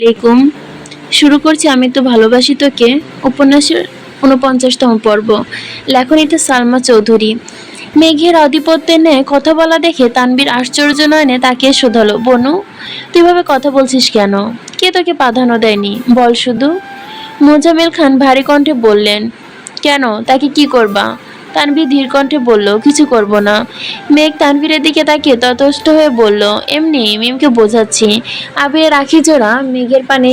আলাইকুম। শুরু করছি আমি তো ভালোবাসি তোকে। উপন্যাসের উনপঞ্চাশতম পর্ব। লেখনীতে সালমা চৌধুরী। মেঘের আধিপত্যে ন্যায় কথা বলা দেখে তানবীর আশ্চর্য নয়নে তাকে শোধালো, বনু, তুই ভাবে কথা বলছিস কেন? কে তোকে প্রাধান্য দেয়নি? বল শুধু। মোজামেল খান ভারী কণ্ঠে বললেন, কেন? তাকে কি করবা? তানভীর ধীর কণ্ঠে বলল, কিছু করব না। মেঘ তানভীরের দিকে তাকিয়ে ততষ্ট হয়ে বলল, এমনি, মিমকে বোঝাচ্ছি। আবির রাখি জোড়া মেঘের পানে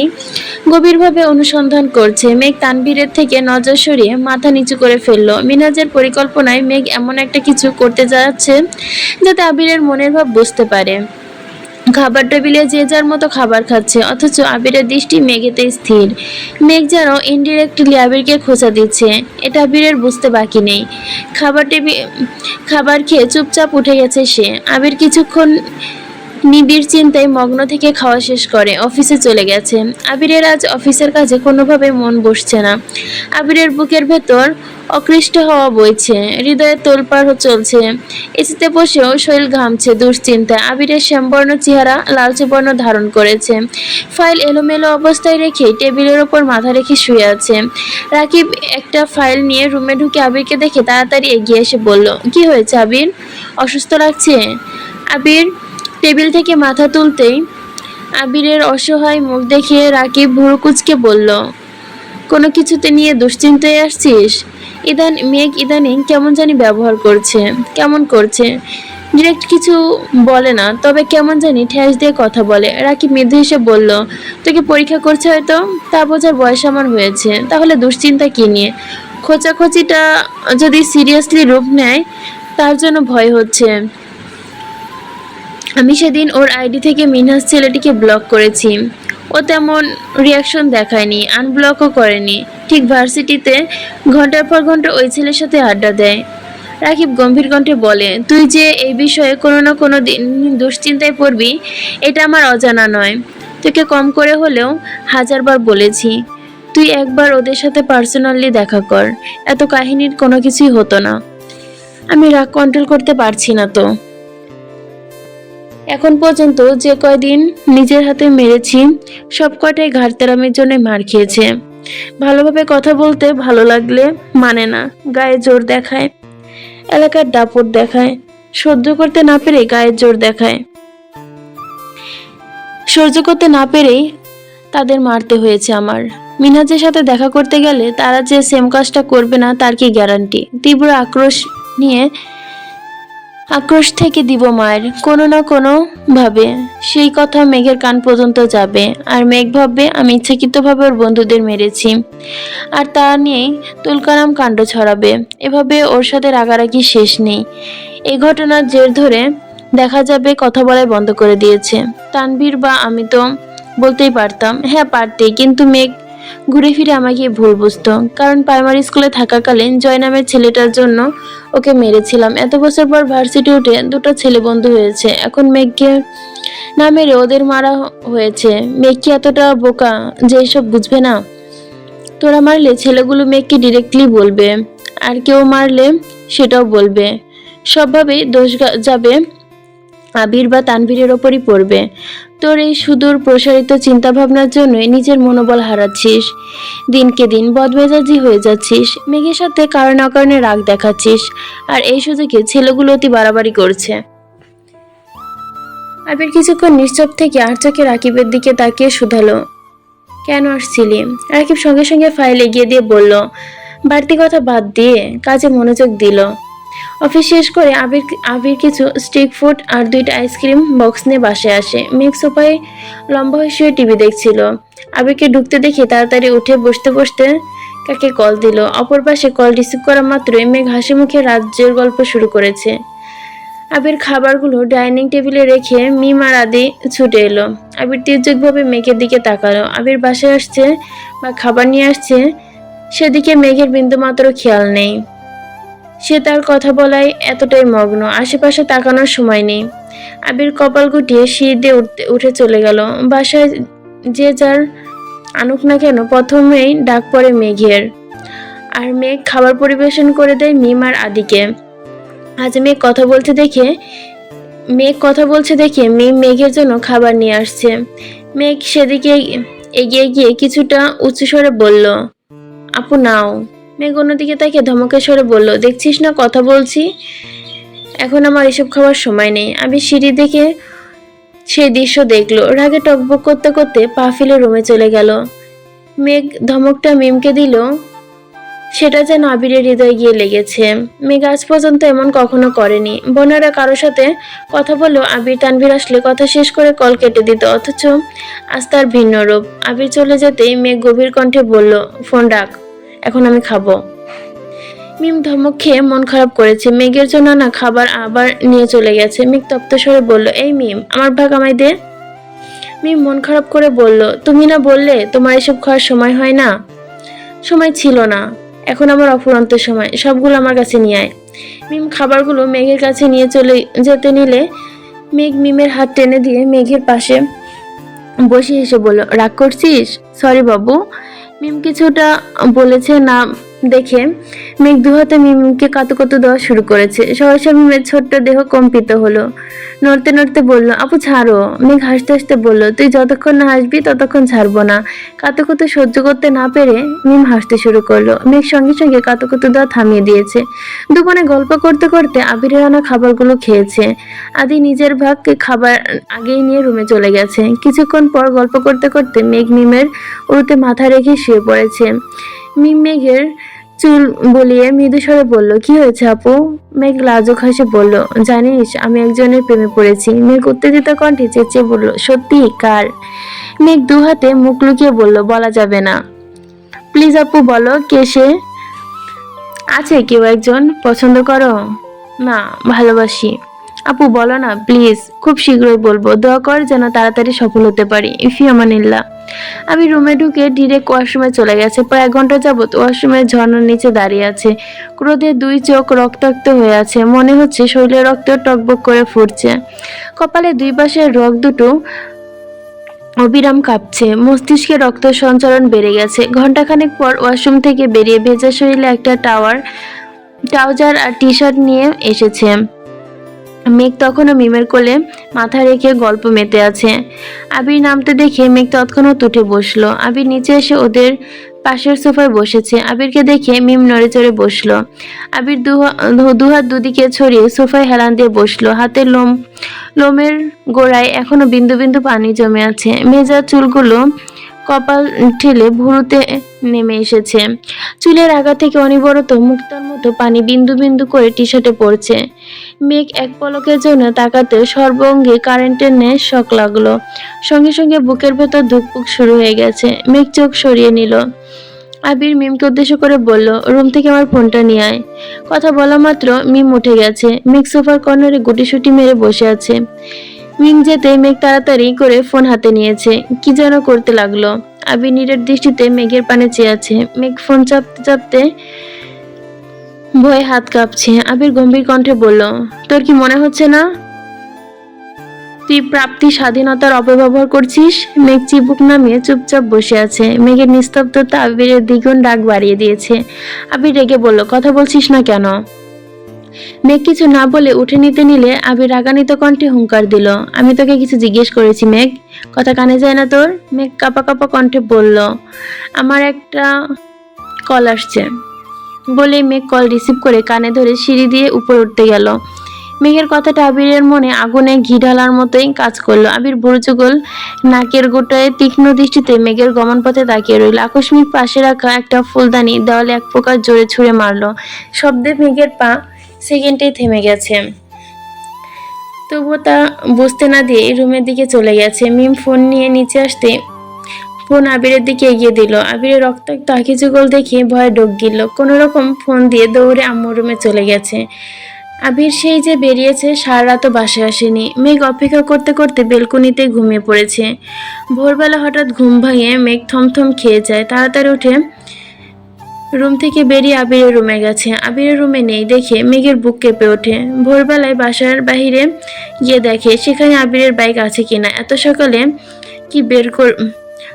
গভীরভাবে অনুসন্ধান করছে। মেঘ তানভীরের থেকে নজর সরিয়ে মাথা নিচু করে ফেলল। মিনাজের পরিকল্পনায় মেঘ এমন একটা কিছু করতে যাচ্ছে যাতে আবিরের মনের ভাব বুঝতে পারে। খাবার টেবিলে যে যার মতো খাবার খাচ্ছে, অথচ আবিরের দৃষ্টি মেঘেতে স্থির। মেঘ যেন ইনডিরেক্টলি আবিরকে খোঁচা দিচ্ছে, এটা আবিরের বুঝতে বাকি নেই। খাবার টেবিল খাবার খেয়ে চুপচাপ উঠে গেছে সে। আবির কিছুক্ষণ নিবিড় চিন্তায় মগ্ন থেকে খাওয়া শেষ করে, অফিসে চলে গেছে। আবিরের আজ অফিসের কাজে কোনোভাবে মন বসছে না। আবিরের বুকের ভেতর অকৃষ্ট হওয়া বইছে, হৃদয়ে তোলপাড় চলছে। এসিতে বসেও শরীর ঘামছে দুশ্চিন্তা আবিরের শ্যামবর্ণ চেহারা লালচে বর্ণ ধারণ করেছে। ফাইল এলোমেলো অবস্থায় রেখে টেবিলের ওপর মাথা রেখে শুয়ে আছে। রাকিব একটা ফাইল নিয়ে রুমে ঢুকে আবিরকে দেখে তাড়াতাড়ি এগিয়ে এসে বলল, কি হয়েছে আবির? অসুস্থ লাগছে? আবির টেবিল থেকে মাথা তুলতেই আবিরের অসহায় মুখ দেখে রাকিব ভুরু কুচকে বলল, কোনো কিছুতে নিয়ে দুশ্চিন্তায় আসছিস? ইদান, মেঘ ইদানিং কেমন জানি ব্যবহার করছে, কেমন করছে? ডিরেক্ট কিছু বলে না, তবে কেমন জানি ঠেস দিয়ে কথা বলে। রাকিব মৃদু এসে বলল, তোকে পরীক্ষা করছে হয়তো? তা বোঝার বয়স আমার হয়েছে। তাহলে দুশ্চিন্তা কী নিয়ে? খোঁচাখোঁচিটা যদি সিরিয়াসলি রূপ নেয়, তার জন্য ভয় হচ্ছে। আমি সেদিন ওর আইডি থেকে মিনহাস ছেলেটিকে ব্লক করেছি। ও তেমন রিয়াকশন দেখায়নি আনব্লকও করেনি। ঠিক ভার্সিটিতে ঘণ্টার পর ঘণ্টা ওই ছেলের সাথে আড্ডা দেয়। রাকিব গম্ভীর কণ্ঠে বলে, তুই যে এই বিষয়ে কোনো না কোনো দিন দুশ্চিন্তায় পড়বি, এটা আমার অজানা নয়। তোকে কম করে হলেও হাজারবার বলেছি, তুই একবার ওদের সাথে পার্সোনালি দেখা কর। এত কাহিনীর কোনো কিছুই হতো না। আমি রাগ কন্ট্রোল করতে পারছি না তো। এখন পর্যন্ত যে কয়দিন নিজের হাতে মেরেছি, সব কয়টাই ঘাড়তেরামের জন্য মার খেয়েছে। ভালোভাবে কথা বলতে ভালো লাগলে মানে না, গায়ে জোর দেখায়, এলাকার দাপট দেখায়, সহ্য করতে না পেরে গায়ের জোর দেখায়। সহ্য করতে না পেরেই তাদের মারতে হয়েছে আমার। মিনহাজের সাথে দেখা করতে গেলে তারা যে সেম কাজটা করবে না তার কি গ্যারান্টি তীব্র আক্রোশ নিয়ে আক্রোশ থেকে দিব মায়ের। কোনো না কোনো ভাবে। সেই কথা মেঘের কান পর্যন্ত যাবে। আর মেঘ ভাববে, আমি ইচ্ছাকৃতভাবে ওর বন্ধুদের মেরেছি। আর তা নিয়েই তুলকারাম কাণ্ড ছড়াবে। এভাবে ওর সাথে রাগারাগি শেষ নেই। এই ঘটনার জের ধরে দেখা যাবে কথা বলাই বন্ধ করে দিয়েছে। তানভীর বা আমি তো বলতেই পারতাম হ্যাঁ পারতেই। কিন্তু মেঘ ঘুরে ফিরে আমাকে ভুল বুঝতো। কারণ প্রাইমারি স্কুলে থাকাকালীন জয় নামের ছেলেটার জন্য ওকে মেরেছিলাম। এত বছর পর ভার্সিটি উঠে দুটো ছেলে বন্ধু হয়েছে। এখন মেঘকে না মেরে ওদের মারা হয়েছে। মেঘ কি এতটা বোকা যে এসব বুঝবে না? তোরা মারলে ছেলেগুলো মেঘকে ডিরেক্টলি বলবে। আর কেউ মারলে সেটাও বলবে। সবভাবেই দোষ যাবে আবির বা তানভীরের ওপরই পড়বে। তোর এই সুদূর প্রসারিত চিন্তাভাবনার জন্যই নিজের মনোবল হারাচ্ছিস। দিনকে দিন বদমেজাজি হয়ে যাচ্ছিস। মেঘের সাথে কারণে অকারণে রাগ দেখাচ্ছিস। আর এই সুযোগে ছেলেগুলো অতি বাড়াবাড়ি করছে। আবির কিছুক্ষণ নিশ্চপ থেকে আর চোখে রাকিবের দিকে তাকিয়ে শুধালো। কেন আসছিলি? রাকিব সঙ্গে সঙ্গে ফাইল এগিয়ে দিয়ে বলল, বাড়তি কথা বাদ দিয়ে কাজে মনোযোগ দিল। অফিস শেষ করে আবির আবির কিছু স্ট্রিট ফুড আর দুইটা আইসক্রিম বক্স নিয়ে বাসায় আসে। মেঘ সোফায় লম্বা হয়ে শুয়ে টিভি দেখছিল। আবিরকে ঢুকতে দেখে তাড়াতাড়ি উঠে বসতে বসতে কাকে কল দিল। অপর পাশে কল রিসিভ করা মাত্রই মেঘ হাসি মুখে রাজ্যের গল্প শুরু করেছে। আবির খাবারগুলো ডাইনিং টেবিলে রেখে মিম আর আদি ছুটে এলো। আবির তীর্যকভাবে মেঘের দিকে তাকালো। আবির বাসায় আসছে বা খাবার নিয়ে আসছে, সেদিকে মেঘের বিন্দুমাত্র খেয়াল নেই। সে তার কথা বলায় এতটাই মগ্ন, আশেপাশে তাকানোর সময় নেই। আবির কপাল গুটিয়ে সিঁড়ি দিয়ে উঠতে, উঠে চলে গেল। বাসায় যে যার আনুক না কেন, প্রথমেই ডাক পড়ে মেঘের। আর মেঘ খাবার পরিবেশন করে দেয় মিম আর আদিকে। আজ মেঘ কথা বলতে দেখে, মেঘ কথা বলছে দেখে মিম মেঘের জন্য খাবার নিয়ে আসছে। মেঘ সেদিকে এগিয়ে গিয়ে কিছুটা উঁচু স্বরে বলল, আপু, নাও। মেঘ অন্যদিকে তাকে ধমকের স্বরে বলল, দেখছিস না কথা বলছি? এখন আমার এসব খাওয়ার সময় নেই। আমি সিঁড়ি দেখে সেই দৃশ্য দেখল। রাগে টকবক করতে করতে পা ফেলে রুমে চলে গেল। মেঘ ধমকটা মিমকে দিল। সেটা যেন আবিরের হৃদয়ে গিয়ে লেগেছে। মেঘ আজ পর্যন্ত এমন কখনো করেনি। বোনেরা কারোর সাথে কথা বললেও আবির তানভীর আসলে কথা শেষ করে কল কেটে দিত, অথচ আজ তার ভিন্ন রূপ। আবির চলে যেতেই মেঘ গভীর কণ্ঠে বলল, ফোন ডাক এখন আমি খাব। মিম ধমক খেয়ে মন খারাপ করেছে। মেঘের জন্য না খাবার আবার নিয়ে চলে গেছে। মেঘ তপ্ত স্বরে বলল, এই মিম, আমার ভাগ আমায় দে। মিম মন খারাপ করে বলল, তুমি না বললে তোমার এসব খাওয়ার সময় হয় না? সময় ছিল না। এখন আমার অফুরন্ত সময়। সবগুলো আমার কাছে নিয়ে আয়। মিম খাবারগুলো মেঘের কাছে নিয়ে চলে যেতে নিলে মেঘ মিমের হাত টেনে দিয়ে মেঘের পাশে বসে এসে বলল, রাগ করছিস? সরি বাবু। মিম কিছুটা বলেছে না দেখে মেঘ দুহাতে মিমকে কাতুকাতু দেওয়া শুরু করেছে। সহসা মিমের ছোট্ট দেহ কম্পিত হলো। নড়তে নড়তে বলল, আপু, ছাড়ো। মেঘ হাসতে হাসতে বলল, তুই যতক্ষণ না হাসবি, ততক্ষণ ছাড়বো না। কাতুকুতু সহ্য করতে না পেরে মিম হাসতে শুরু করল। মেঘ সঙ্গে সঙ্গে কাতুকুতু দেওয়া থামিয়ে দিয়েছে। দুপুরে গল্প করতে করতে আবিরের আনা খাবারগুলো খেয়েছে। আদি নিজের ভাগ খাবার আগেই নিয়ে রুমে চলে গেছে। কিছুক্ষণ পর গল্প করতে করতে মেঘ মিমের উড়ুতে মাথা রেখে শুয়ে পড়েছে। মিম মেঘের চুল বলিয়ে মৃদুস্বরে বলল, কি হয়েছে আপু? মেঘ লাজুক হাসে বলল, জানিস, আমি একজনের প্রেমে পড়েছি। মেঘ উত্তেজিত কণ্ঠে চেঁচিয়ে বলল, সত্যি? কার? মেঘ দু হাতে মুখ লুকিয়ে বলল, বলা যাবে না। প্লিজ আপু, বলো, কে সে? আছে, কেউ একজন পছন্দ করো? না, ভালোবাসি। আপু, বলো না প্লিজ খুব শীঘ্রই বলব। দোয়া কর যেন তাড়াতাড়ি সফল হতে পারি। ইফি আমানিল্লা আমি রুমে ঢুকে ডিরেক্ট ওয়াশরুমে চলে গেছে। প্রায় এক ঘণ্টা যাবৎ ওয়াশরুমের ঝর্ণার নিচে দাঁড়িয়ে আছে। ক্রোধে দুই চোখ রক্তাক্ত হয়ে আছে। মনে হচ্ছে শরীরে রক্ত টকবক করে ফুটছে। কপালে দুই পাশের রক দুটো অবিরাম কাঁপছে। মস্তিষ্কে রক্ত সঞ্চালন বেড়ে গেছে। ঘন্টাখানেক পর ওয়াশরুম থেকে বেরিয়ে ভেজা শরীরে একটা টাওয়ার, ট্রাউজার আর টি শার্ট নিয়ে এসেছে। মেঘ তখনও মিমের কোলে মাথা রেখে গল্প মেতে আছে। আবির নামতে দেখে মেঘ তৎক্ষণাৎ উঠে বসল। আবির নিচে এসে ওদের পাশের সোফায় বসেছে। আবিরকে দেখে মিম নড়ে চড়ে বসল। আবির দুহা- দুহাত দুদিকে ছড়িয়ে সোফায় হেলান দিয়ে বসল। হাতের লোম, লোমের গোড়ায় এখনও বিন্দু বিন্দু পানি জমে আছে। মেজা চুলগুলো কপাল ঠেলে ভুরুতে নেমে এসেছে। চুলের আগা থেকে অনিবরত মুক্তার মতো পানি বিন্দু বিন্দু করে টি শার্টে পড়ছে। মেঘ এক পলকের জন্য তাকাতে সর্বঙ্গে কারেন্টের ন্যায় শক লাগল। সঙ্গে সঙ্গে বুকের ভেতর ধুকপুক শুরু হয়ে গেছে। মেঘ চোখ সরিয়ে নিল। আবির মিমকে উদ্দেশ্য করে বলল, রুম থেকে আমার ফোনটা নিয়ে আয়। কথা বলা মাত্র মিম উঠে গেছে। মেঘ সোফার কর্নারে গুটিসুটি মেরে বসে আছে। মিম যেতে মেঘ তাড়াতাড়ি করে ফোন হাতে নিয়েছে। কি যেন করতে লাগল। আবির নিরের দৃষ্টিতে মেঘের পানে চেয়ে আছে। মেঘ ফোন চাপতে চাপতে ভয়ে হাত কাঁপছে। আবির গম্ভীর কণ্ঠে বলল, তোর কি মনে হচ্ছে না? তুই প্রাপ্তি, স্বাধীনতার অপব্যবহার করছিস? মেঘ চিবুক নামিয়ে চুপচাপ বসে আছে। মেঘের নিস্তব্ধতা আবিরের দ্বিগুণ ডাক বাড়িয়ে দিয়েছে। আবির রেগে বলল, কথা বলছিস না কেন? মেঘ কিছু না বলে উঠে নিতে নিলে আবির রাগান্বিত কণ্ঠে হুঙ্কার দিল, আমি তোকে কিছু জিজ্ঞেস করেছি, মেঘ। কথা কানে যায় না তোর? মেঘ কাপা কাপা কণ্ঠে বলল, আমার একটা কল আসছে। বলে মেঘ কল রিসিভ করে কানে ধরে সিঁড়ি দিয়ে উপরে উঠতে গেল। মেঘের কথাটা আবিরের মনে আগুনে ঘি ঢালার মতোই কাজ করল। আবির বুড়চুগল নাকের গোটায় তীক্ষ্ণ দৃষ্টিতে মেঘের গমন পথে তাকিয়ে রইল। আকস্মিক পাশে রাখা একটা ফুলদানি দেওয়ালে এক প্রকার জোরে ছুঁড়ে মারলো। শব্দে মেঘের পা সেকেন্ডেই থেমে গেছে। তবুও তা বুঝতে না দিয়ে রুমের দিকে চলে গেছে। মিম ফোন নিয়ে নিচে আসতে ফোন আবিরের দিকে এগিয়ে দিল। আবিরের রক্তাক্ত আঁকি যুগল দেখে ভয়ে ডোক গিল কোনো রকম ফোন দিয়ে দৌড়ে আম্মুর রুমে চলে গেছে। আবির সেই যে বেরিয়েছে, সারা রাতও বাসায় আসেনি। মেঘ অপেক্ষা করতে করতে বেলকনিতে ঘুমিয়ে পড়েছে। ভোরবেলা হঠাৎ ঘুম ভাঙিয়ে মেঘ থমথম খেয়ে যায়। তাড়াতাড়ি উঠে রুম থেকে বেরিয়ে আবিরের রুমে গেছে। আবিরের রুমে নেই দেখে মেঘের বুক কেঁপে ওঠে। ভোরবেলায় বাসার বাইরে গিয়ে দেখে, সেখানে আবিরের বাইক আছে কিনা? এত সকালে কি বের কর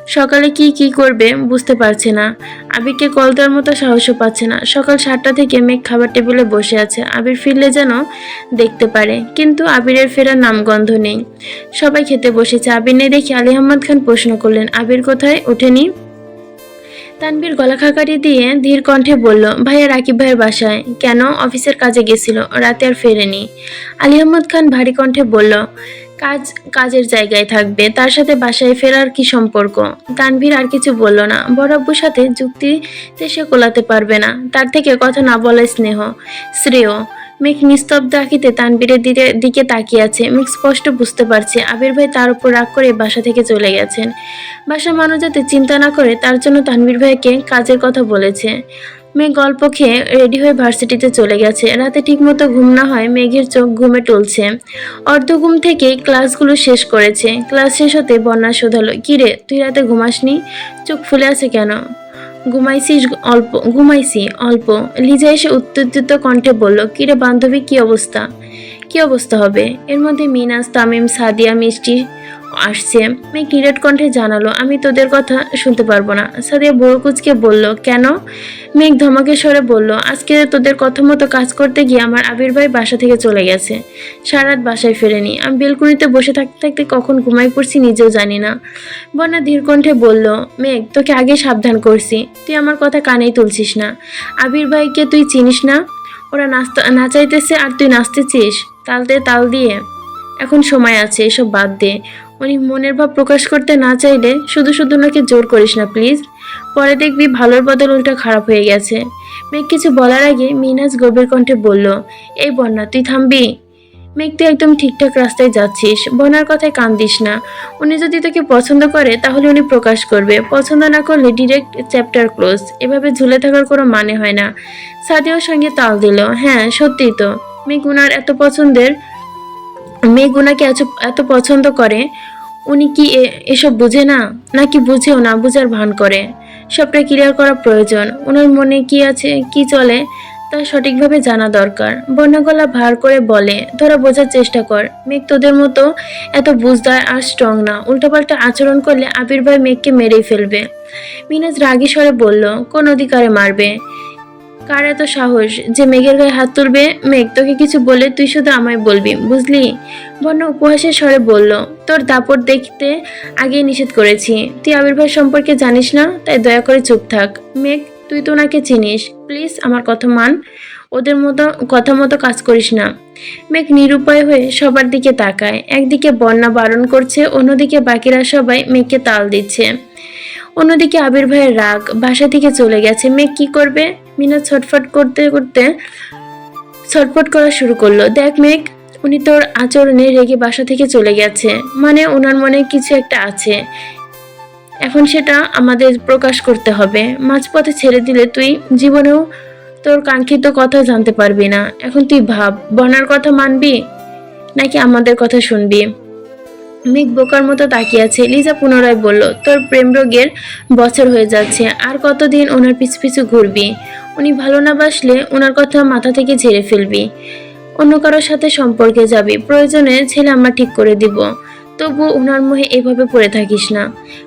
সকালে কি কি করবে বুঝতে পারছে না। আবিরকে কল দেওয়ার মতো সাহসও পাচ্ছে না। সকাল সাতটা থেকে মেঘ খাবার টেবিলে বসে আছে। আবির ফিরলে যেন দেখতে পারে, কিন্তু আবিরের ফেরার নামগন্ধ নেই। সবাই খেতে বসেছে। আবির নেই দেখে আলী আহমদ খান প্রশ্ন করলেন, আবির কোথায়? ওঠেনি? তানবীর গলা খাকারি দিয়ে ধীর কণ্ঠে বলল, ভাইয়া রাকিব ভাইয়ের বাসায়। কেন? অফিসের কাজে গেছিল। রাতে আর ফেরেনি। আলী আহমদ খান ভারী কণ্ঠে বলল কাজ, কাজের জায়গায় থাকবে। তার সাথে বাসায় ফেরার কি সম্পর্ক? তানভীর আর কিছু বলল না। বড় আব্বুর সাথে যুক্তিতে সে কোলাতে পারবে না। তার থেকে কথা না বলে স্নেহ, শ্রেয়। মেঘ নিস্তব্ধ আঁকিতে তানবীরের দিকে দিকে তাকিয়ে আছে। মেঘ স্পষ্ট বুঝতে পারছে। আবির ভাই তার উপর রাগ করে বাসা থেকে চলে গেছেন। বাসা মানুষ যাতে চিন্তা না করে, তার জন্য তানবীর ভাইকে কাজের কথা বলেছে। মেঘ গল্প খেয়ে রেডি হয়ে ভার্সিটিতে চলে গেছে। রাতে ঠিকমতো ঘুম না হয় মেঘের চোখ ঘুমে টলছে। অর্ধ ঘুম থেকে ক্লাসগুলো শেষ করেছে। ক্লাস শেষ হতে বন্যা শোধালো। কিরে তুই রাতে ঘুমাসনি? চোখ ফুলে আছে কেন? ঘুমাইছিস অল্প, ঘুমাইছি অল্প। লিজা এসে উত্তেজিত কণ্ঠে বলল কিরে বান্ধবী, কি অবস্থা? কি অবস্থা হবে? এর মধ্যে মিনাস, তামিম, সাদিয়া, মিষ্টি আসছে। মেঘ নিরেট কণ্ঠে জানালো, আমি তোদের কথা শুনতে পারব না। সাদিয়া বড়কুচকে বলল, কেন? মেঘ ধমাকে স্বরে বলল, আজকে তোদের কথা মতো কাজ করতে গিয়ে আমার আবির ভাই বাসা থেকে চলে গেছে। সারাত বাসায় ফেরেনি। আমি বেলকুনিতে বসে থাকতে থাকতে কখন ঘুমাই পড়ছি নিজেও জানি না। বন্যা ধীর কণ্ঠে বলল, মেঘ, তোকে আগে সাবধান করছি। তুই আমার কথা কানেই তুলছিস না। আবির ভাইকে তুই চিনিস না? ওরা নাচতে নাচাইতেছে আর তুই নাচতেছিস। তালতে তাল দিয়ে। এখন সময় আছে, এসব বাদ দে। উনি মনের ভাব প্রকাশ করতে না চাইলে শুধু শুধু ওনাকে জোর করিস না প্লিজ পরে দেখবি ভালোর বদল উল্টা খারাপ হয়ে গেছে। মেঘ কিছু বলার আগে মিনাজ গভীর কণ্ঠে বলল, এই বন্যা, তুই থামবি? মেঘ, তুই একদম ঠিকঠাক রাস্তায় যাচ্ছিস। বন্যার কথায় কান দিস না। উনি যদি তোকে পছন্দ করে, তাহলে উনি প্রকাশ করবে। পছন্দ না করলে ডিরেক্ট চ্যাপ্টার ক্লোজ এভাবে ঝুলে থাকার কোনো মানে হয় না। সাদিয়ার সঙ্গে তাল দিল হ্যাঁ সত্যিই তো। মেঘ উনার এত পছন্দের মেঘ উনাকে এত পছন্দ করে, উনি কি এসব বুঝে না? নাকি বুঝেও না বুঝার ভান করে? সবটা ক্লিয়ার করা প্রয়োজন। ওনার মনে কি আছে, কি চলে, তা সঠিকভাবে জানা দরকার। বন্যা গলা ভার করে বলে, তোরা বোঝার চেষ্টা কর। মেঘ তোদের মতো এত বুঝদার আর স্ট্রং না। উল্টোপাল্টা আচরণ করলে আবির ভাই মেঘকে মেরেই ফেলবে। মিনাজ রাগী স্বরে বলল, কোন অধিকারে মারবে? কার এত সাহস যে মেঘের গায়ে হাত তুলবে? মেঘ, তোকে কিছু বলে তুই শুধু আমায় বলবি, বুঝলি? বন্য উপহাসের স্বরে বলল, তোর দাপট দেখতে আগেই নিষেধ করেছি। তুই আবির্ভাব সম্পর্কে জানিস না, তাই দয়া করে চুপ থাক। মেঘ, তুই তো ওনাকে চিনিস। প্লিজ, আমার কথা মান। ওদের মতো, কথা মতো কাজ করিস না। মেঘ নিরুপায় হয়ে সবার দিকে তাকায়। একদিকে বন্যা বারণ করছে, অন্যদিকে বাকিরা সবাই মেঘকে তাল দিচ্ছে। অন্যদিকে আবির ভাইয়ের রাগ বাসা থেকে চলে গেছে। মেঘ কি করবে? মিনা ছটফট করতে করতে ছটফট করা শুরু করল। দেখ মেঘ, উনি তোর আচরণে রেগে বাসা থেকে চলে গেছে। মানে ওনার মনে কিছু একটা আছে। এখন সেটা আমাদের প্রকাশ করতে হবে। মাঝপথে ছেড়ে দিলে তুই জীবনেও তোর কাঙ্ক্ষিত কথা জানতে পারবি না। এখন তুই ভাব বনার কথা মানবি নাকি আমাদের কথা শুনবি? মেঘ বোকার মতো তাকিয়ে আছে। লিজা পুনরায় বলল, তোর প্রেম রোগের বছর হয়ে যাচ্ছে। আর কতদিন ওনার পিছু পিছু ঘুরবি? উনি ভালো না বাসলে ওনার কথা মাথা থেকে ঝেড়ে ফেলবি। অন্য কারোর সাথে সম্পর্কে যাবি, প্রয়োজনে ছেলে আমরা ঠিক করে দিব। তবু ওনার মোহে এভাবে পড়ে থাকিস না।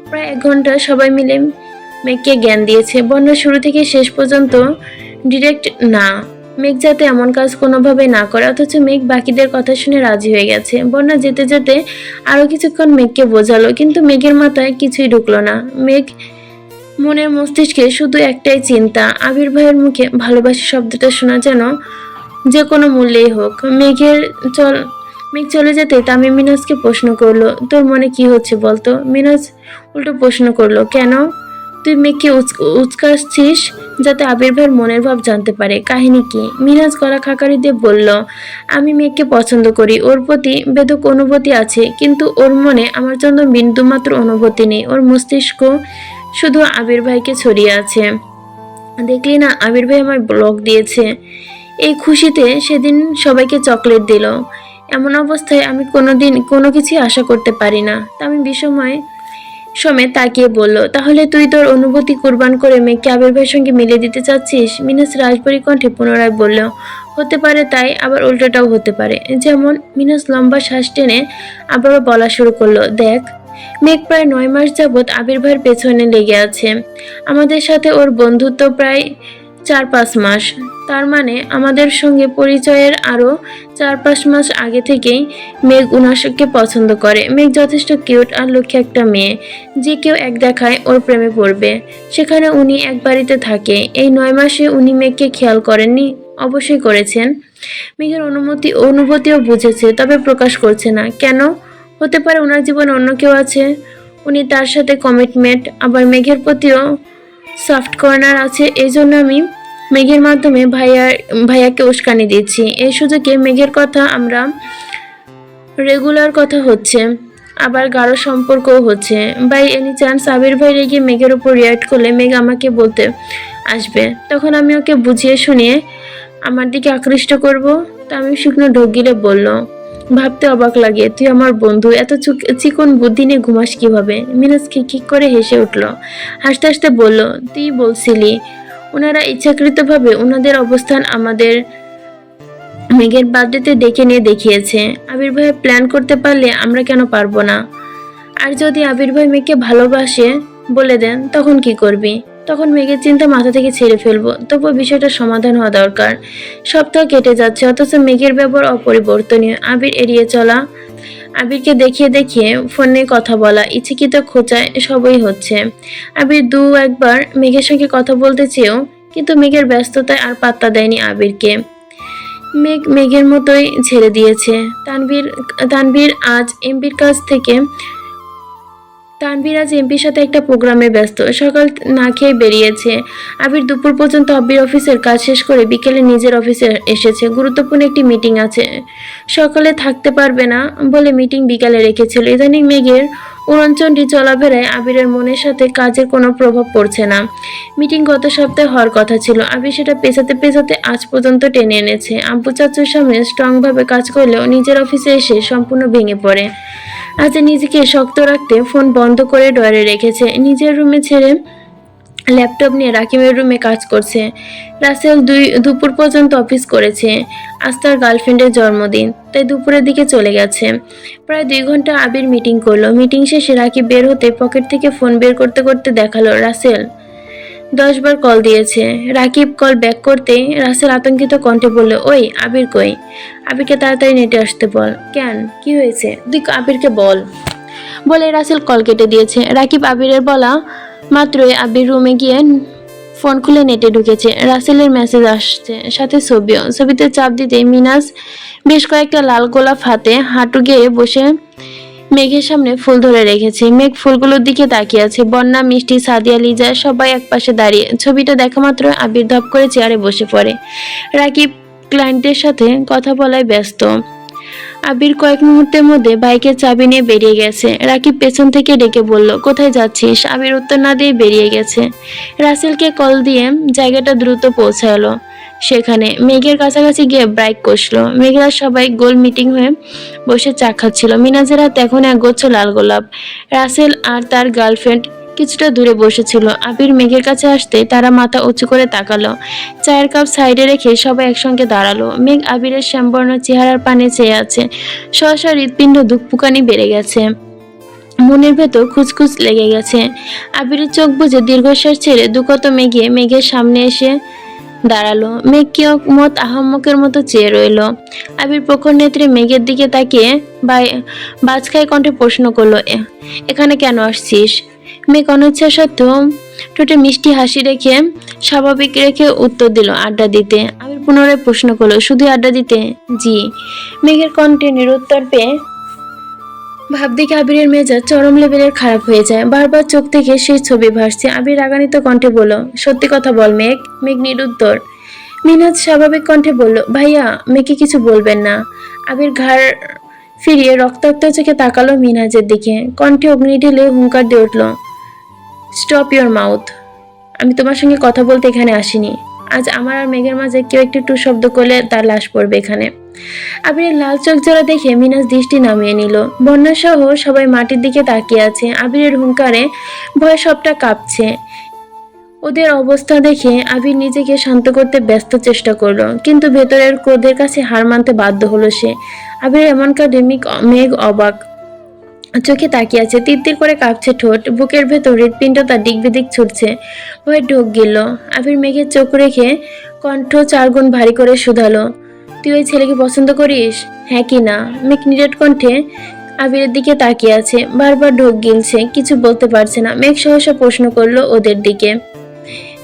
প্রায় এক ঘণ্টা সবাই মিলে মেঘকে জ্ঞান দিয়েছে। বন্যা শুরু থেকে শেষ পর্যন্ত ডিরেক্ট না। মেঘ যাতে এমন কাজ কোনোভাবে না করে, অথচ মেঘ বাকিদের কথা শুনে রাজি হয়ে গেছে। বন্যা যেতে যেতে আরও কিছুক্ষণ মেঘকে বোঝালো, কিন্তু মেঘের মাথায় কিছুই ঢুকলো না। মেঘ মনের মস্তিষ্কে শুধু একটাই চিন্তা, আবির ভাইয়ের মুখে ভালোবাসি শব্দটা শোনা যেন যে কোনো মূল্যেই হোক। মেঘের চল মেঘ চলে যেতে তামিম মিনাজকে প্রশ্ন করল, তোর মনে কি হচ্ছে বলতো? মিনাজ উল্টো প্রশ্ন করল, কেন? তুই মেঘকে উচ- উচকাচ্ছিস যাতে আবির ভাইয়ের মনের ভাব জানতে পারে। কাহিনী কি? মিনাজ গলা খাকারি দিয়ে বলল, আমি মেঘকে পছন্দ করি। ওর প্রতি বেদক অনুভূতি আছে, কিন্তু ওর মনে আমার জন্য বিন্দুমাত্র অনুভূতি নেই। ওর মস্তিষ্ক শুধু আবির ভাইকে ছড়িয়ে আছে। দেখলি না, আবির ভাই আমার ব্লগ দিয়েছে। এই খুশিতে সেদিন সবাইকে চকলেট দিল। এমন অবস্থায় আমি কোনোদিন কোনো কিছুই আশা করতে পারি না। তা আমি বিষময় সমেত তাকিয়ে বলল, তাহলে তুই তোর অনুভূতি কুরবান করে মেয়েকে আবির ভাইয়ের সঙ্গে মিলিয়ে দিতে চাচ্ছিস? মিনাস রাজবাড়ি কণ্ঠে পুনরায় বলল, হতে পারে তাই, আবার উল্টোটাও হতে পারে। যেমন মিনাস লম্বা শ্বাস টেনে আবারও বলা শুরু করল, দেখ মেঘ প্রায় নয় মাস যাবৎ আবির ভাইয়ের পেছনে লেগে আছে। আমাদের সাথে ওর বন্ধুত্ব প্রায় চার পাঁচ মাস। তার মানে আমাদের সঙ্গে পরিচয়ের আরও চার পাঁচ মাস আগে থেকেই মেঘ উনাশকে পছন্দ করে। মেঘ যথেষ্ট কিউট আর লক্ষ্যে একটা মেয়ে। যে কেউ এক দেখায় ওর প্রেমে পড়বে। সেখানে উনি এক বাড়িতে থাকে। এই নয় মাসে উনি মেঘকে খেয়াল করেননি, অবশ্যই করেছেন। মেঘের অনুমতি অনুভূতিও বুঝেছে, তবে প্রকাশ করছে না। কেন? হতে পারে ওনার জীবনে অন্য কেউ আছে। উনি তার সাথে কমিটমেন্ট আবার মেঘের প্রতিও সফট কর্নার আছে। এই জন্য আমি মেঘের মাধ্যমে ভাইয়া ভাইয়াকে উস্কানি দিচ্ছি। এই সুযোগে মেঘের কথা আমরা রেগুলার কথা হচ্ছে, আবার গাঢ় সম্পর্কও হচ্ছে। বাই এনি চান্স আবির ভাই রেগে মেঘের উপর রিয়াক্ট করলে মেঘ আমাকে বলতে আসবে। তখন আমি ওকে বুঝিয়ে শুনিয়ে আমার দিকে আকৃষ্ট করব। তা আমি শুকনো ঢোক গিলে বলল ভাবতে অবাক লাগে, তুই আমার বন্ধু, এত চুক- চিকন বুদ্ধি নিয়ে ঘুমাস কীভাবে? মিনাজ খিক করে হেসে উঠল। হাসতে হাসতে বলল, তুই বলছিলি ওনারা ইচ্ছাকৃতভাবে ওনাদের অবস্থান আমাদের মেঘের বার্থডেতে ডেকে নিয়ে দেখিয়েছে। আবির ভাই প্ল্যান করতে পারলে আমরা কেন পারব না? আর যদি আবির ভাই মেঘকে ভালোবাসে বলে দেন, তখন কি করবি? তখন মেঘের চিন্তা মাথা থেকে ছেড়ে ফেলব। তবুও বিষয়টা সমাধান হওয়া দরকার। সপ্তাহ কেটে যাচ্ছে, অথচ মেঘের ব্যবহার অপরিবর্তনীয়। আবির এড়িয়ে চলা। আবিরকে দেখিয়ে দেখিয়ে ফোনে কথা বলা। ইচ্ছাকৃত খোঁচায় সবই হচ্ছে। আবির দু একবার মেঘের সঙ্গে কথা বলতে চেয়েও, কিন্তু মেঘের ব্যস্ততায় আর পাত্তা দেয়নি আবিরকে। মেঘ মেঘের মতোই ছেড়ে দিয়েছে। তানভীর তানভীর আজ এমপির কাছ থেকে তানভীর আজ এমপির সাথে একটা প্রোগ্রামে ব্যস্ত। সকাল না খেয়ে বেরিয়েছে। আবির দুপুর পর্যন্ত আবির অফিসের কাজ শেষ করে বিকেলে নিজের অফিসে এসেছে। গুরুত্বপূর্ণ একটি মিটিং আছে। সকালে থাকতে পারবে না বলে মিটিং বিকালে রেখেছিল। ইদানিং মেঘের উড়নচণ্ডী চলাফেরায় আবিরের মনের সাথে কাজের কোনো প্রভাব পড়ছে না। মিটিং গত সপ্তাহে হওয়ার কথা ছিল। আবির সেটা পেছাতে পেছাতে আজ পর্যন্ত টেনে এনেছে। আব্বু চাচুর সামনে স্ট্রংভাবে কাজ করলেও নিজের অফিসে এসে সম্পূর্ণ ভেঙে পড়ে। আজ নিজেকে শক্ত রাখতে ফোন বন্ধ করে ডয়ারে রেখেছে। নিজের রুমে ছেড়ে ল্যাপটপ নিয়ে রাকিমের রুমে কাজ করছে। রাসেল দুই, দুপুর পর্যন্ত অফিস করেছে। আজ তার গার্লফ্রেন্ডের জন্মদিন, তাই দুপুরের দিকে চলে গেছে। প্রায় দুই ঘণ্টা আবির মিটিং করল। মিটিং শেষে রাকিব বের হতে পকেট থেকে ফোন বের করতে করতে দেখাল রাসেল। দশবার কল দিয়েছে। রাকিব কল ব্যাক করতেই রাসেল আতঙ্কিত কণ্ঠে বলল, ওই, আবির কই? আবিরকে তাড়াতাড়ি নেটে আসতে বল। কেন? কি হয়েছে? তুই আবিরকে বল। বলে রাসেল কল কেটে দিয়েছে। রাকিব আবিরের বলা মাত্রই আবির রুমে গিয়ে ফোন খুলে নেটে ঢুকেছে। রাসেলের মেসেজ আসছে। সাথে ছবিও। ছবিতে চাপ দিতে মিনাস বেশ কয়েকটা লাল গোলাপ হাতে হাঁটু গেয়ে বসে মেঘের সামনে ফুল ধরে রেখেছে। মেঘ ফুলগুলোর দিকে তাকিয়ে আছে। বন্যা, মিষ্টি, সাদিয়া, লিজা সবাই একপাশে দাঁড়িয়ে। ছবিটা দেখা মাত্র আবির ধপ করে চেয়ারে বসে পড়ে। রাকিব ক্লায়েন্টের সাথে কথা বলায় ব্যস্ত। আবির কয়েক মুহূর্তের মধ্যে বাইকের চাবি নিয়ে বেরিয়ে গেছে। রাকিব পেছন থেকে ডেকে বলল, কোথায় যাচ্ছিস? আবির উত্তর না দিয়ে বেরিয়ে গেছে। রাসেলকে কল দিয়ে জায়গাটা দ্রুত পৌঁছালো। সেখানে মেঘের কাছাকাছি গিয়ে ব্রাইক কষলো মেঘেরা সবাই গোল মিটিং হয়ে বসে চা খাচ্ছিল। মিনাজের হাতে এখন একগুচ্ছ লাল গোলাপ। রাসেল আর তার গার্লফ্রেন্ড কিছুটা দূরে বসেছিল। আবির মেঘের কাছে আসতে তারা মাথা উঁচু করে তাকালো। চায়ের কাপ সাইডে রেখে সবাই একসঙ্গে দাঁড়াল। মেঘ আবিরের শ্যামবর্ণ চেহারার পানে চেয়ে আছে। সহসা হৃৎপিণ্ড দুঃখপুকানি বেড়ে গেছে। মনের ভেতর খুচখুচ লেগে গেছে। আবিরের চোখ বুঝে দীর্ঘশ্বাস ছেড়ে দুকত মেঘে মেঘের সামনে এসে দাঁড়াল। মেঘ কি মত আহাম্মকের মতো চেয়ে রইল? আবির প্রখর নেত্রী মেঘের দিকে তাকিয়ে বাজখায় কণ্ঠে প্রশ্ন করল এখানে কেন আসছিস? মেঘ অনিচ্ছা সত্ত্বেও ঠোঁটে মিষ্টি হাসি রেখে স্বাভাবিক রেখে উত্তর দিল, আড্ডা দিতে। আবির পুনরায় প্রশ্ন করল, শুধু আড্ডা দিতে? জি। মেঘের কণ্ঠে নিরুত্তর পেয়ে ভাব দেখে আবিরের মেজাজ চরম লেভেলের খারাপ হয়ে যায়। বারবার চোখ থেকে সেই ছবি ভাসছে। আবির রাগানিত কণ্ঠে বলল, সত্যি কথা বল, মেঘ। মেঘ নিরুত্তর। মিনাজ স্বাভাবিক কণ্ঠে বলল, ভাইয়া মেঘকে কিছু বলবেন না। আবির ঘাড় ফিরিয়ে রক্তাক্ত চোখে তাকালো মিনাজের দিকে। কণ্ঠে অগ্নি ঢেলে হুঙ্কার দিয়ে উঠল স্টপ ইওর মাউথ আমি তোমার সঙ্গে কথা বলতে এখানে আসিনি। আজ আমার আর মেঘের মাঝে কেউ একটু টু শব্দ করলে তার লাশ পড়বে এখানে। আবিরের লাল চোখ জোড়া দেখে মিনাজ দৃষ্টি নামিয়ে নিল। বন্যা সহ সবাই মাটির দিকে তাকিয়ে আছে। আবিরের হুঙ্কারে ভয়ে সবটা কাঁপছে। ওদের অবস্থা দেখে আবির নিজেকে শান্ত করতে ব্যস্ত চেষ্টা করল, কিন্তু ভেতরের ক্রোধের কাছে হার মানতে বাধ্য হলো সে। আবির এমন কাজে মেঘ অবাক। চোখে তাকিয়ে আছে। তিত্তির করে কাঁপছে ঠোঁট। বুকের ভেতর হৃৎপিণ্ড তার দিক বিদিক ছুটছে। ভয়ে ঢোক গেল। আবির মেঘের চোখ রেখে কণ্ঠ চারগুণ ভারী করে শুধালো। তুই ওই ছেলেকে পছন্দ করিস? হ্যাঁ কি না? মেঘ নিরেট কণ্ঠে আবিরের দিকে তাকিয়ে আছে। বারবার ঢোক গিলছে, কিছু বলতে পারছে না। মেঘ সহসা প্রশ্ন করল ওদের দিকে।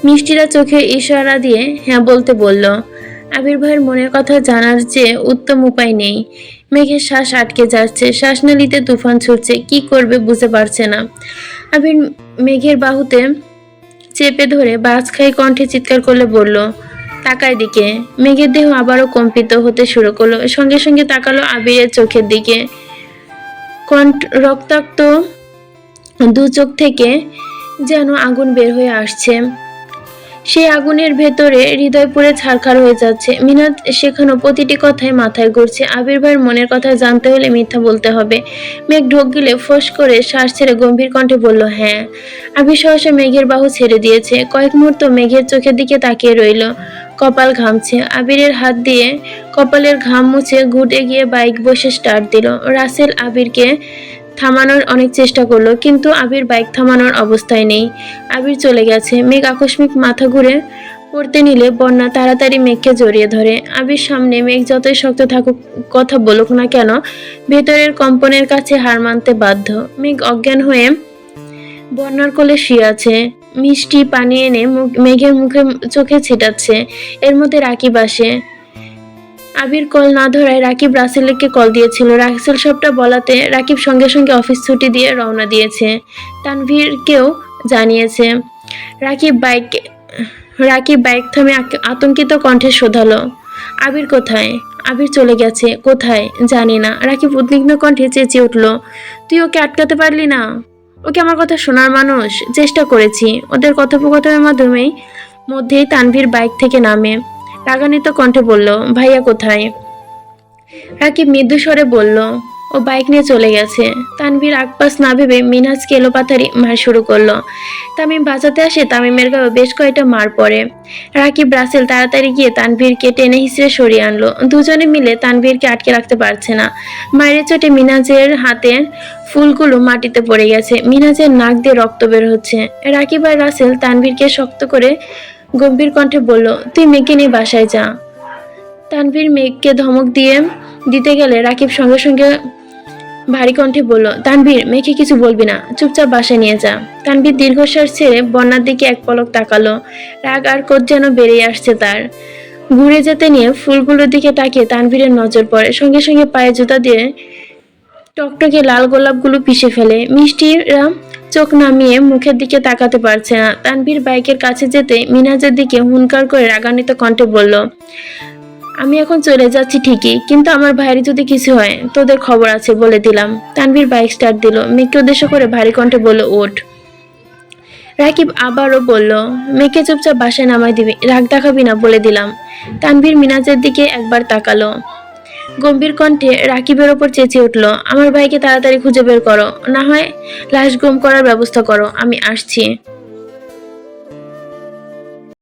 মিষ্টিরা চোখে ইশারা দিয়ে হ্যাঁ বলতে বলল, আবির ভাইয়ের মনের কথা জানার যে উত্তম উপায় নেই। মেঘের শ্বাস আটকে যাচ্ছে শ্বাসনালীতে তুফান ছুটছে, কি করবে বুঝতে পারছে না। আবির মেঘের বাহুতে চেপে ধরে বাজ খাই কণ্ঠে চিৎকার করলে বলল তাকায় দিকে। মেঘের দেহ আবারও কম্পিত হতে শুরু করল। সঙ্গে সঙ্গে তাকালো আবিরের চোখের দিকে। কণ্ঠ, রক্তাক্ত দু চোখ থেকে যেন আগুন বের হয়ে আসছে। সেই আগুনের ভেতরে হৃদয় পুড়ে ছারখার হয়ে যাচ্ছে। মিনাত শেখানো প্রতিটি কথায় মাথায় ঘুরছে। আবির ভাইয়ের মনের কথা জানতে হলে মিথ্যা বলতে হবে। মেঘ ঢোক গিলে ফোঁস করে শ্বাস ছেড়ে গম্ভীর কণ্ঠে বলল হ্যাঁ। আবির সহসা মেঘের বাহু ছেড়ে দিয়েছে। কয়েক মুহূর্ত মেঘের চোখের দিকে তাকিয়ে রইল। কপাল ঘামছে। আবিরের হাত দিয়ে কপালের ঘাম মুছে ঘুটে গিয়ে বাইক বসে স্টার্ট দিল। রাসেল আবিরকে থামানোর অনেক চেষ্টা করল, কিন্তু আবির বাইক থামানোর অবস্থায় নেই। আবির চলে গেছে। মেঘ আকস্মিক মাথা ঘুরে পড়তে নিলে বন্যা তাড়াতাড়ি মেঘকে জড়িয়ে ধরে। আবির সামনে মেঘ যতই শক্ত থাকুক, কথা বলুক না কেন, ভেতরের কম্পনের কাছে হার মানতে বাধ্য। মেঘ অজ্ঞান হয়ে বন্যার কোলে শুয়ে আছে। মিষ্টি পানি এনে মেঘের মুখে চোখে ছিটাচ্ছে। এর মধ্যে রাকিব আসে। আবির কল না ধরায় রাকিব রাসেলকে কল দিয়েছিল। রাসেল সবটা বলাতে রাকিব সঙ্গে সঙ্গে অফিস ছুটি দিয়ে রওনা দিয়েছে। তানভীরকেও জানিয়েছে। রাকিব বাইক রাকিব বাইক থামে আতঙ্কিত কণ্ঠে শোধালো, আবির কোথায়? আবির চলে গেছে। কোথায়? জানি না। রাকিব উদ্বিগ্ন কণ্ঠে চেঁচিয়ে উঠল, তুই ওকে আটকাতে পারলি না? ওকে আমার কথা শোনার মানুষ, চেষ্টা করেছি। ওদের কথোপকথনের মাধ্যমেই মধ্যেই তানভীর বাইক থেকে নামে। রাগান্বিত কণ্ঠে বলল, ভাইয়া কোথায়? রাকিব মৃদু স্বরে বলল ও বাইক নিয়ে চলে গেছে। তানভীর আকপাস না ভেবে মিনহাজকে এলোপাথারি মার শুরু করল। তামিম বাঁচাতে আসে, তামিমের গায়ে বেশ কয়েকটা মার পড়ে। রাকিব, রাসেল তাড়াতাড়ি গিয়ে তানভীরকে টেনে হিসেবে সরিয়ে আনলো। দুজনে মিলে তানভীরকে আটকে রাখতে পারছে না। মায়ের চোটে মিনাজের হাতে ফুলগুলো মাটিতে পড়ে গেছে। মিনাজের নাক দিয়ে রক্ত বের হচ্ছে। রাকিব আর রাসেল তানভীরকে শক্ত করে গম্ভীর কণ্ঠে বলল, তুই মেয়েকে নিয়ে বাসায় যা। তানভীর মেঘকে ধমক দিয়ে দিতে গেলে রাকিব সঙ্গে সঙ্গে ভারী কণ্ঠে বলল, তানভীর মেঘে কিছু বলবি না, চুপচাপ বাসায় নিয়ে যা। তানভীর দীর্ঘশ্বাস ছেড়ে বন্যার দিকে এক পলক তাকালো। রাগ আর কোদ যেন বেড়েই আসছে তার। ঘুরে যেতে নিয়ে ফুলগুলোর দিকে তাকিয়ে তানভীরের নজর পড়ে। সঙ্গে সঙ্গে পায়ে জুতা দিয়ে টকটকে লাল গোলাপগুলো পিষে ফেলে। মিষ্টিরা চোখ নামিয়ে মুখের দিকে তাকাতে পারছে না। তানভীর বাইকের কাছে যেতে মিনাজের দিকে হুনকার করে রাগান্বিত কণ্ঠে বলল আমি এখন চলে যাচ্ছি ঠিকই, কিন্তু আমার ভাইয়ের যদি কিছু হয়, তোদের খবর আছে বলে দিলাম। তানভীর বাইক স্টার্ট দিল। মেয়েকে উদ্দেশ্য করে ভারী কণ্ঠে বলল, ওঠ। রাকিব আবারও বলল, মেয়েকে চুপচাপ বাসায় নামাই দিবি, রাগ দেখাবি না, বলে দিলাম। তানভীর মিনাজের দিকে একবার তাকালো। গম্ভীর কণ্ঠে রাকিবের ওপর চেঁচিয়ে উঠল, আমার ভাইকে তাড়াতাড়ি খুঁজে বের করো, না হয় লাশ গুম করার ব্যবস্থা করো, আমি আসছি।